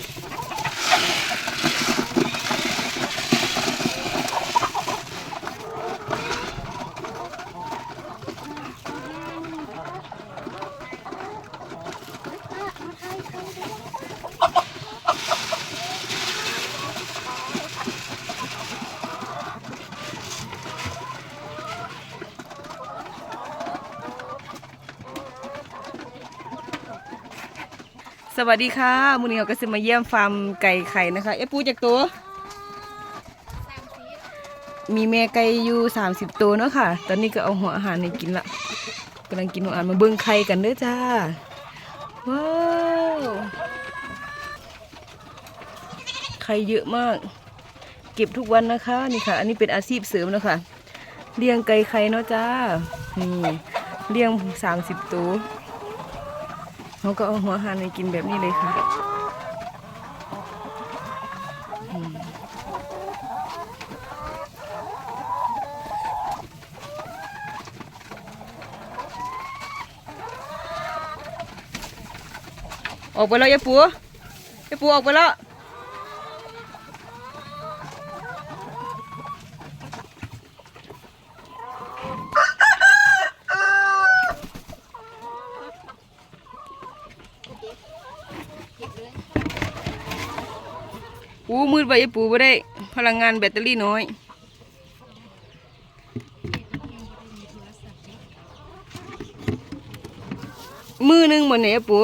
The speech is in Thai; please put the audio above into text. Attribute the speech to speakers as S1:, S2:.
S1: Oh, สวัสดีค่ะมูนี้เราก็จะมาเยี่ยมฟาร์มไก่ไข่นะคะ เอ๊ะปูจากตัว มีแม่ไก่อยู่สามสิบตัวเนาะค่ะ ตอนนี้ก็เอาหัวอาหารให้กินละกำลังกินหัวอาหารมาเบิ้งไข่กันเด้อจ้า ว้าว ไข่เยอะมาก เก็บทุกวันนะคะ นี่ค่ะ อันนี้เป็นอาชีพเสริมแล้วค่ะเลี้ยงไก่ไข่เนาะจ้า นี่เลี้ยงสามสิบตัว เขาก็เอาหัวอาหานไปกินแบบนี้เลยค่ะอออกไปแล้วยายปูยายปูออกไปแล้ว ปูมืดไปยาปูไม่ได้ พลังงานแบตเตอรี่น้อยมือหนึงหมดเนี่ายปู